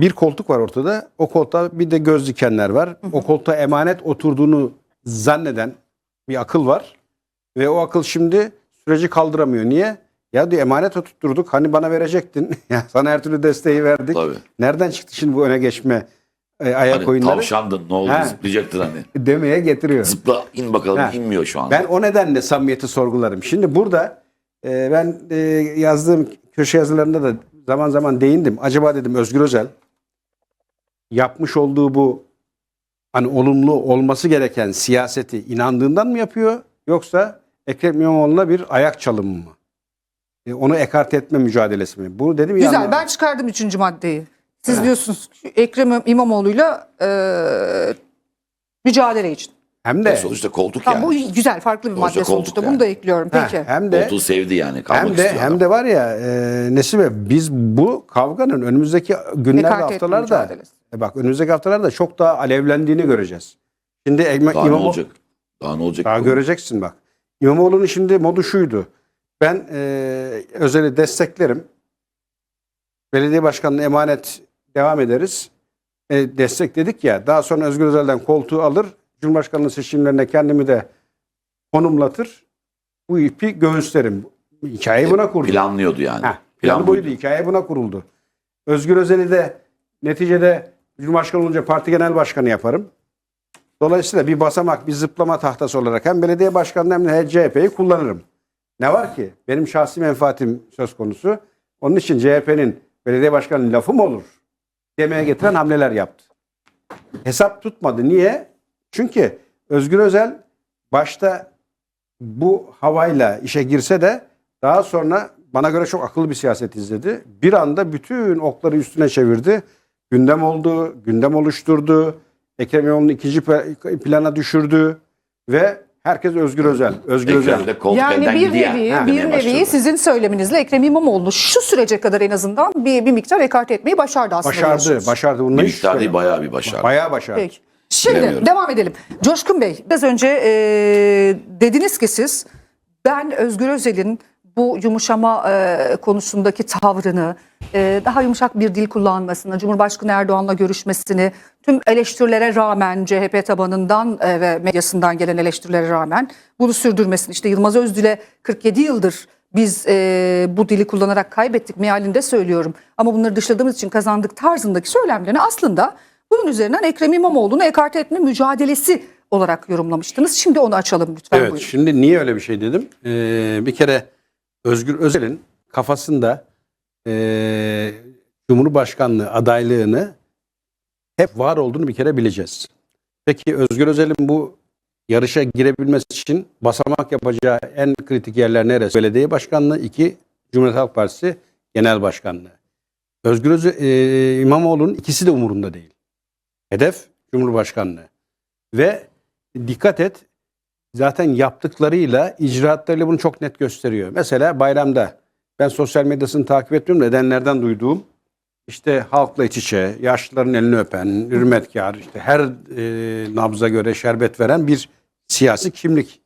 Bir koltuk var ortada. O koltuğa bir de göz dikenler var. O koltuğa emanet oturduğunu zanneden bir akıl var. Ve o akıl şimdi süreci kaldıramıyor. Niye? Ya diyor emanet oturtturduk. Hani bana verecektin. ya sana her türlü desteği verdik. Tabii. Nereden çıktı şimdi bu öne geçme e, ayak Hani oyunları? tavşandın ne oldu Ha. zıplayacaktın hani. Demeye getiriyor. Zıpla in bakalım Ha. inmiyor şu an. Ben o nedenle samimiyeti sorgularım. Şimdi burada e, ben e, yazdığım köşe yazılarında da zaman zaman değindim. Acaba dedim Özgür Özel yapmış olduğu bu hani olumlu olması gereken siyaseti inandığından mı yapıyor yoksa Ekrem İmamoğlu'na bir ayak çalımı mı? E, onu ekart etme mücadelesi mi? Bunu dedim ya. Güzel ben çıkardım üçüncü maddeyi. Siz diyorsunuz ki Ekrem İmamoğlu'yla e, mücadele için. Hem E, de sonuçta koltuk yani. bu güzel farklı bir Sonuçta madde koltuk sonuçta. yani. Bunu da ekliyorum. Peki. hem de Koltuğu sevdi yani. Kalmak hem de istiyor hem adam. de var ya e, Nesibe biz bu kavganın önümüzdeki günlerde etme haftalarda mücadelesi. e bak önümüzdeki haftalarda çok daha alevlendiğini göreceğiz. Şimdi Ekme, Daha ne İmamoğlu olacak? Daha ne olacak? daha bu? göreceksin bak. İmamoğlu'nun şimdi modu şuydu. Ben e, Özel'i desteklerim. Belediye başkanına emanet devam ederiz. E, destekledik ya. Daha sonra Özgür Özel'den koltuğu alır. Cumhurbaşkanlığı seçimlerine kendimi de konumlatır. Bu ipi göğüslerim. Hikayeyi buna kurdu. Planlıyordu yani. Heh, Plan planı buydu. buydu. Hikaye buna kuruldu. Özgür Özel'i de neticede Cumhurbaşkanı olunca parti genel başkanı yaparım. Dolayısıyla bir basamak, bir zıplama tahtası olarak hem belediye başkanlığı hem de CHP'yi kullanırım. Ne var ki? Benim şahsi menfaatim söz konusu. Onun için CHP'nin belediye başkanının lafı mı olur? Demeye getiren hamleler yaptı. Hesap tutmadı. Niye? Çünkü Özgür Özel başta bu havayla işe girse de daha sonra bana göre çok akıllı bir siyaset izledi. Bir anda bütün okları üstüne çevirdi. Gündem oldu, gündem oluşturdu. Ekrem İmamoğlu'nu ikinci plana düşürdü ve herkes Özgür Özel. Özgür Özel. Koltuk Yani bir nevi, Ha, bir nevi sizin söyleminizle Ekrem İmamoğlu'nu şu sürece kadar en azından bir, bir miktar ekart etmeyi başardı aslında. Başardı, başardı. Bununla Bir miktar değil bayağı bir başarı. Bayağı başardı. Peki. Şimdi devam edelim. Coşkun Bey biraz önce e, dediniz ki siz ben Özgür Özel'in bu yumuşama e, konusundaki tavrını, e, daha yumuşak bir dil kullanmasını, Cumhurbaşkanı Erdoğan'la görüşmesini, tüm eleştirilere rağmen CHP tabanından e, ve medyasından gelen eleştirilere rağmen bunu sürdürmesini, işte Yılmaz Özdil'e 47 yıldır biz e, bu dili kullanarak kaybettik mealinde söylüyorum. Ama bunları dışladığımız için kazandık tarzındaki söylemlerini aslında bunun üzerinden Ekrem İmamoğlu'nu ekarte etme mücadelesi olarak yorumlamıştınız. Şimdi onu açalım lütfen. Evet, buyurun. şimdi niye öyle bir şey dedim? Ee, bir kere Özgür Özel'in kafasında ee, Cumhurbaşkanlığı adaylığını hep var olduğunu bir kere bileceğiz. Peki Özgür Özel'in bu yarışa girebilmesi için basamak yapacağı en kritik yerler neresi? Belediye başkanlığı, iki Cumhuriyet Halk Partisi genel başkanlığı. Özgür Özel, ee, İmamoğlu'nun ikisi de umurunda değil. Hedef Cumhurbaşkanlığı. Ve dikkat et zaten yaptıklarıyla, icraatlarıyla bunu çok net gösteriyor. Mesela bayramda ben sosyal medyasını takip etmiyorum. Nedenlerden duyduğum işte halkla iç içe, yaşlıların elini öpen, hürmetkar, işte her e, nabza göre şerbet veren bir siyasi kimlik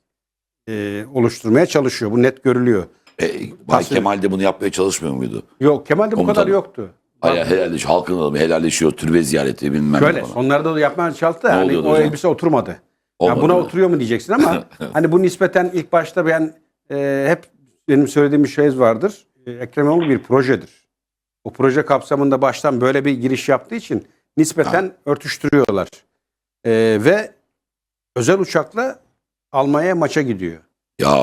e, oluşturmaya çalışıyor. Bu net görülüyor. E, Bay Kemal de bunu yapmaya çalışmıyor muydu? Yok Kemal'de bu Komutanım. kadar yoktu. Hayır, helalleş, halkın adamı helalleşiyor, türbe ziyareti bilmem Şöyle ne falan. sonlarda da yapmaya çalıştı Ne hani oluyordu o hocam? elbise oturmadı. Olmadı buna mı? oturuyor mu diyeceksin ama hani bu nispeten ilk başta ben e, hep benim söylediğim bir şey vardır. E, Ekrem İmamoğlu bir projedir. O proje kapsamında baştan böyle bir giriş yaptığı için nispeten örtüştürüyorlar. E, ve özel uçakla Almanya'ya maça gidiyor. Ya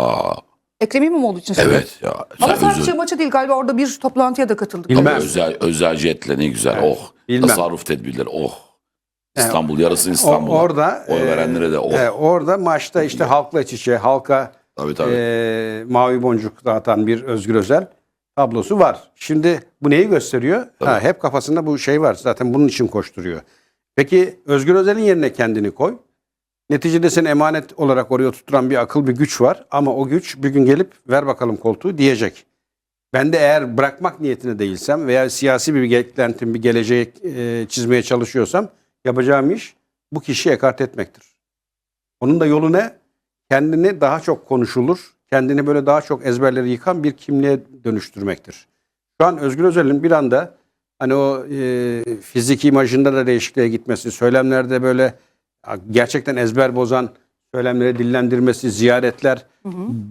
Ekrem İmamoğlu için söylüyorum. evet ya. Ama Sen sadece özel, maça değil galiba orada bir toplantıya da katıldık. Bilmem. Ama özel, özel jetle ne güzel. Evet, Oh. bilmem. Tasarruf tedbirleri. Oh. Evet. İstanbul yarısı O, İstanbul. orada Oy e, verenlere de oh. e, orada maçta işte halkla iç içe, halka tabii tabii. e, mavi boncuk dağıtan bir Özgür Özel tablosu var. Şimdi bu neyi gösteriyor? Ha, hep kafasında bu şey var. Zaten bunun için koşturuyor. Peki Özgür Özel'in yerine kendini koy. Neticede seni emanet olarak oraya tutturan bir akıl, bir güç var. Ama o güç bir gün gelip ver bakalım koltuğu diyecek. Ben de eğer bırakmak niyetinde değilsem veya siyasi bir beklentim, bir geleceği e, çizmeye çalışıyorsam yapacağım iş bu kişiyi ekart etmektir. Onun da yolu ne? Kendini daha çok konuşulur, kendini böyle daha çok ezberleri yıkan bir kimliğe dönüştürmektir. Şu an Özgür Özel'in bir anda hani o e, fiziki imajında da değişikliğe gitmesi, söylemlerde böyle gerçekten ezber bozan söylemleri dillendirmesi, ziyaretler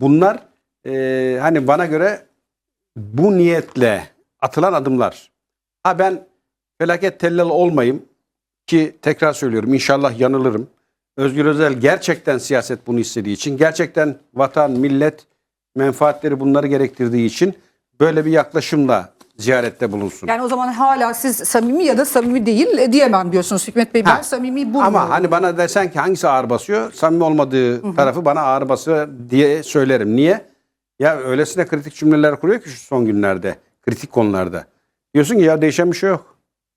bunlar e, hani bana göre bu niyetle atılan adımlar. Ha ben felaket tellal olmayayım ki tekrar söylüyorum inşallah yanılırım. Özgür Özel gerçekten siyaset bunu istediği için, gerçekten vatan, millet menfaatleri bunları gerektirdiği için böyle bir yaklaşımla ziyarette bulunsun. Yani o zaman hala siz samimi ya da samimi değil e, diyemem diyorsunuz Hikmet Bey. Ben Ha. samimi bulmuyorum. Ama hani bana desen ki hangisi ağır basıyor? Samimi olmadığı tarafı bana ağır basıyor diye söylerim. Niye? Ya öylesine kritik cümleler kuruyor ki şu son günlerde. Kritik konularda. Diyorsun ki ya değişen bir şey yok.